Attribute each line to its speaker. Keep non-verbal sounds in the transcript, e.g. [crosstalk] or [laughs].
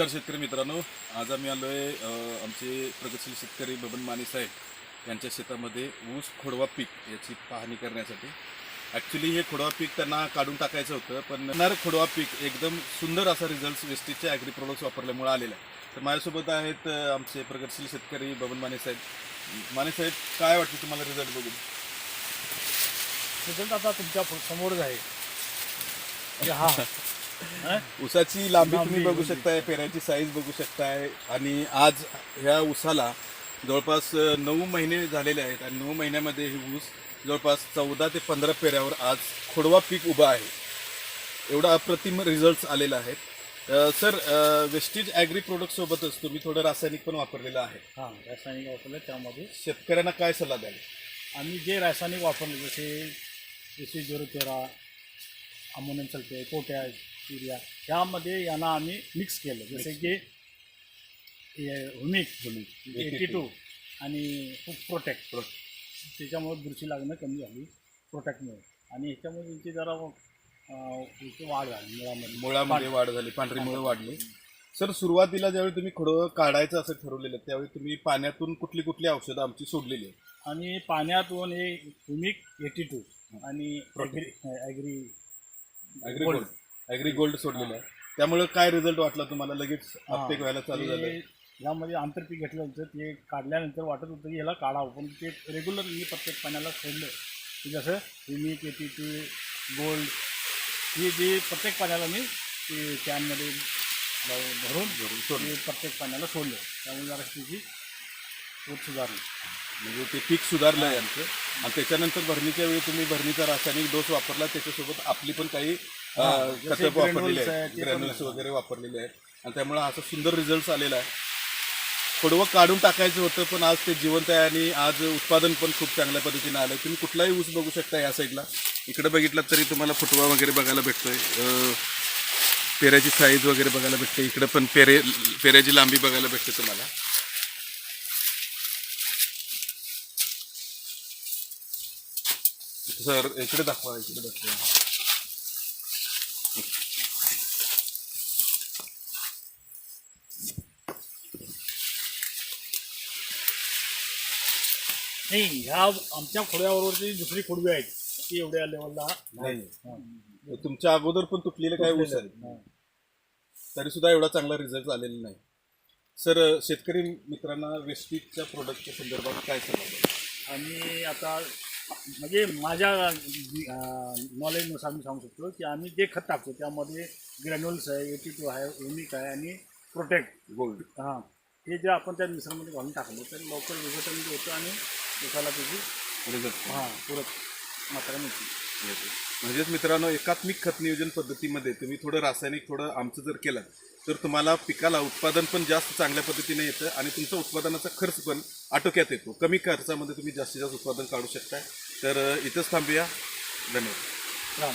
Speaker 1: नमस्कार शेतकरी मित्रांनो. आज आम्ही आलो आहे आमचे प्रगतशील शेतकरी बबन माने साहेब यांच्या शेतामध्ये ऊस खोडवा पीक याची पाहणी करण्यासाठी. ॲक्च्युली हे खोडवा पीक त्यांना काढून टाकायचं होतं पण येणार खोडवा पीक एकदम सुंदर असा रिझल्ट वेस्टेजच्या ॲग्री प्रोडक्ट्स वापरल्यामुळे आलेला आहे. तर माझ्यासोबत आहेत आमचे प्रगतशील शेतकरी बबन माने साहेब. माने साहेब काय वाटतं तुम्हाला रिझल्ट बघून?
Speaker 2: रिझल्ट आता तुमच्या समोरच आहे. म्हणजे हा [laughs]
Speaker 1: ऊसाची लांबी तुम्ही बघू. शकताय पेऱ्याची साईज बघू शकताय. आणि आज ह्या ऊसाला जवळपास नऊ महिने झालेले आहेत आणि नऊ महिन्यामध्ये ही ऊस जवळपास चौदा ते पंधरा पेऱ्यावर आज खोडवा पीक उभा आहे. एवढा अप्रतिम रिझल्ट आलेला आहे. सर वेस्टीज ॲग्री प्रोडक्ट सोबतच तुम्ही थोडं रासायनिक पण वापरलेलं आहे.
Speaker 2: हा रासायनिक वापरले त्यामध्ये.
Speaker 1: शेतकऱ्यांना काय सल्ला द्याल?
Speaker 2: आम्ही जे रासायनिक वापरले जसे जसे झिरो तेरा अमोनियम सल्फेट पोटॅश युरिया ह्यामध्ये यांना आम्ही मिक्स केलं. जसे की हुमिक एटी टू आणि प्रोटेक्ट त्याच्यामुळे बुरशी लागणं कमी झाली प्रोटेक्टमुळे आणि ह्याच्यामुळे त्यांची जरा वाढ झाली मुळामध्ये.
Speaker 1: मुळामध्ये वाढ झाली पांढरी मुळं वाढली. सर सुरुवातीला ज्यावेळी तुम्ही खोडं काढायचं असं ठरवलेलं त्यावेळी तुम्ही पाण्यातून कुठली कुठली औषधं आमची सोडलेली आहेत?
Speaker 2: आणि पाण्यातून हे हुमिक एटी टू आणि agri agri
Speaker 1: agri agri gold सोडलेलं आहे. त्यामुळे काय रिझल्ट वाटला तुम्हाला? लगेच अपटेक व्हायला चालू झालं.
Speaker 2: यामध्ये आंतरपीक घेतलं होतं. ते काढल्यानंतर वाटत होतं की ह्याला काढावं. पण ते रेग्युलर मी प्रत्येक पाण्याला सोडलं. की जसं हुमिक एटी टू गोल्ड ही जी प्रत्येक पाण्याला मी ते कॅनमध्ये भरून
Speaker 1: भरून सोडलं.
Speaker 2: प्रत्येक पाण्याला सोडलं. त्यामुळे जरा त्याची पोट सुधारली.
Speaker 1: म्हणजे ते पीक सुधारलं आहे आमचं. आणि त्याच्यानंतर भरणीच्या वेळी तुम्ही भरणीचा रासायनिक डोस वापरला. त्याच्यासोबत आपली पण काही खतं वापरलेली आहेत ग्रॅन्युल्स. वगैरे वापरलेले आहेत. आणि त्यामुळे असं सुंदर रिझल्ट आलेला आहे. खोडवं काढून टाकायचं होतं पण आज ते जिवंत आहे आणि आज उत्पादन पण खूप चांगल्या पद्धतीने आलं. तुम्ही कुठलाही ऊस बघू शकता या साईडला इकडे बघितलं तरी तुम्हाला फुटवा वगैरे बघायला भेटतोय. पेऱ्याची साईज वगैरे बघायला भेटते. इकडे पण पेरे पेऱ्याची लांबी बघायला भेटते तुम्हाला. सर इकडे दाखवा इकडे दाखवा.
Speaker 2: नाही ह्या आमच्या खोड्याबरोबरची दुसरी खोडवी आहेत. ती एवढ्या लेवलला
Speaker 1: नाही. तुमच्या अगोदर पण तुटलेले काय ऊस आहेत तरी सुद्धा एवढा चांगला रिझल्ट आलेला नाही. सर शेतकरी मित्रांना वेस्टीजच्या प्रोडक्टच्या संदर्भात काय द्याल?
Speaker 2: आणि आता म्हणजे माझ्या नॉलेजनुसार मी सांगू शकतो की आम्ही जे खत टाकतो त्यामध्ये ग्रॅन्युल्स आहे एटी टू आहे ओमिक आहे आणि प्रोटेक्ट
Speaker 1: गोल्ड
Speaker 2: हां. हे जे आपण त्या मिश्रणामध्ये घालून टाकलं तर लवकर विघटन होतं आणि दिसायला त्याची हां पूरक मात्रा मिळते.
Speaker 1: म्हणजेच मित्रांनो एकात्मिक खत नियोजन पद्धतीमध्ये तुम्ही थोडं रासायनिक थोडं आमचं जर केलं तर तुम्हाला पिकाला उत्पादन पण जास्त चांगल्या पद्धतीने येतं आणि तुमचा उत्पादनाचा खर्च पण आटोक्यात येतो. कमी खर्चामध्ये तुम्ही जास्तीत जास्त उत्पादन काढू शकता तर इथंच थांबूया. धन्यवाद.
Speaker 2: राम.